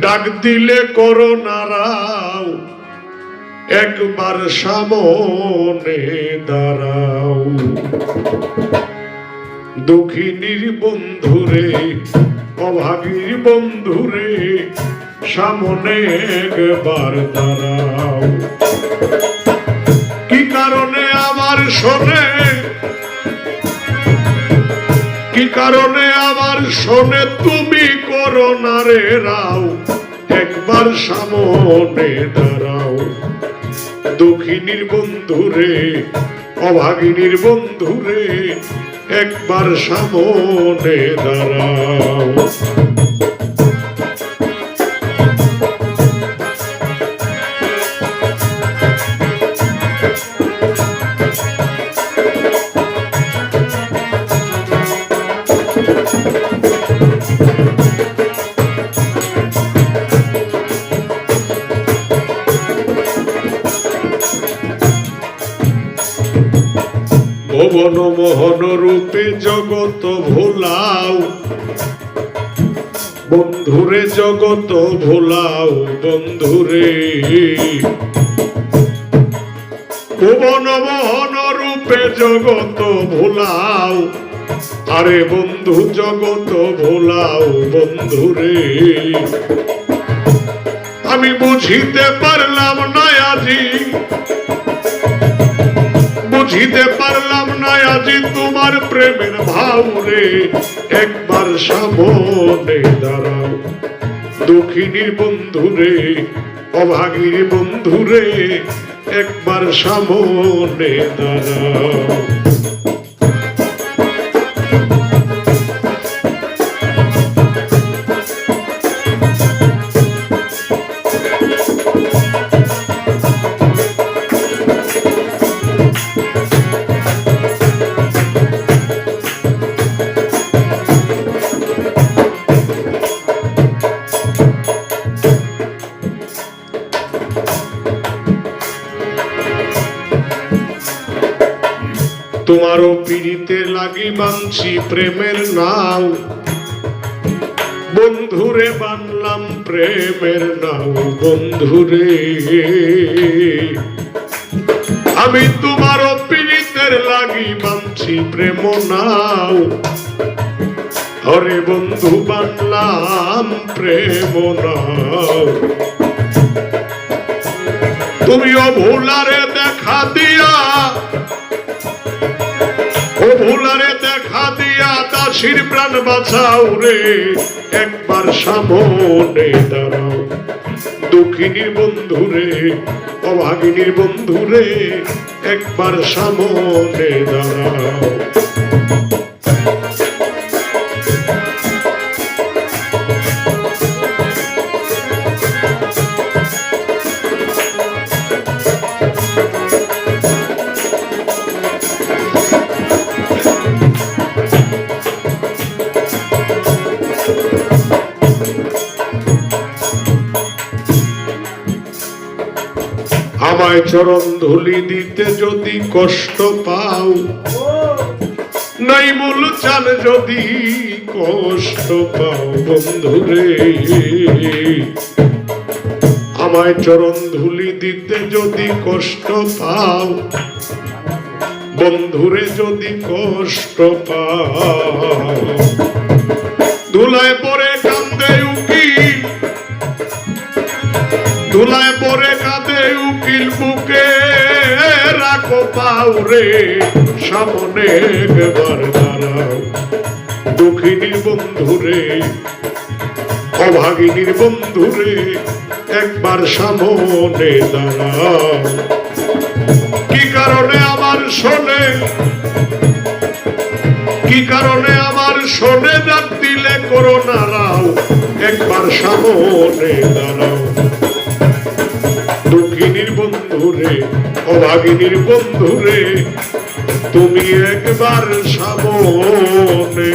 ডাক দিলে করো নারাও একবার সামনে দাঁড়াও। দুঃখিনীর বন্ধুরে, অভাগীর বন্ধুরে, সামনে একবার দাঁড়াও। কি কারণে আমার শোনে? কি কারণে আবার শোনে, তুমি করো না রে রাও। একবার সামনে দাঁড়াও। দুঃখিনীর বন্ধুরে অভাগিনীর বন্ধু রে, একবার সামনে দাঁড়াও। ভুবন মোহন রূপে জগত ভোলাও। বন্ধুরে জগত ভোলাও, বন্ধুরে। ভুবন মোহন রূপে জগত ভোলাও। আরে বন্ধু, জগত ভোলাও, বন্ধুরে। আমি বুঝিতে পারলাম না বুঝিতে পারলাম না আজি তোমার প্রেমের ভাবরে একবার সামনে দাঁড়াও। দুঃখিনীর বন্ধুরে অভাগীর বন্ধুরে, একবার সামনে দাঁড়াও। তোমারও পিড়িতে লাগি বাঞ্ছি প্রেমের নাও। বন্ধুরে বানলাম প্রেমের নাও, বন্ধুরে। আমি তোমারও পীড়িতের লাগি বাঞ্ছি প্রেম নাও। হরে বন্ধু, বানলাম প্রেম নাও। তুমিও ভোলারে দেখা দিয়া ভুলারে দেখা দিয়া দাসির প্রাণ বাঁচাও রে। একবার সামনে দাঁড়াও। দুঃখিনীর বন্ধুরে, অভাগিনীর বন্ধুরে, একবার সামনে দাঁড়াও। আমায় চরণ ধুলি দিতে যদি কষ্ট পাও। নাই মূল চাল যদি কষ্ট পাও বন্ধুরে আমায় চরণ ধুলি দিতে যদি কষ্ট পাও বন্ধুরে যদি কষ্ট পাও। ধুলায় পরে কান্দে উকিল ধুলায় উকিল বুকে, রাখো পাউরে সামনে একবার দাঁড়াও। দুঃখিনীর বন্ধুরে, অভাগিনীর বন্ধুরে, একবার সামনে দাঁড়াও। কি কারণে আমার শোনে? কি কারণে আমার শোনে? ডাক দিলে করো নারাও একবার সামনে দাঁড়াও। অভাগিনীর বন্ধুরে তুমি একবার সামনে।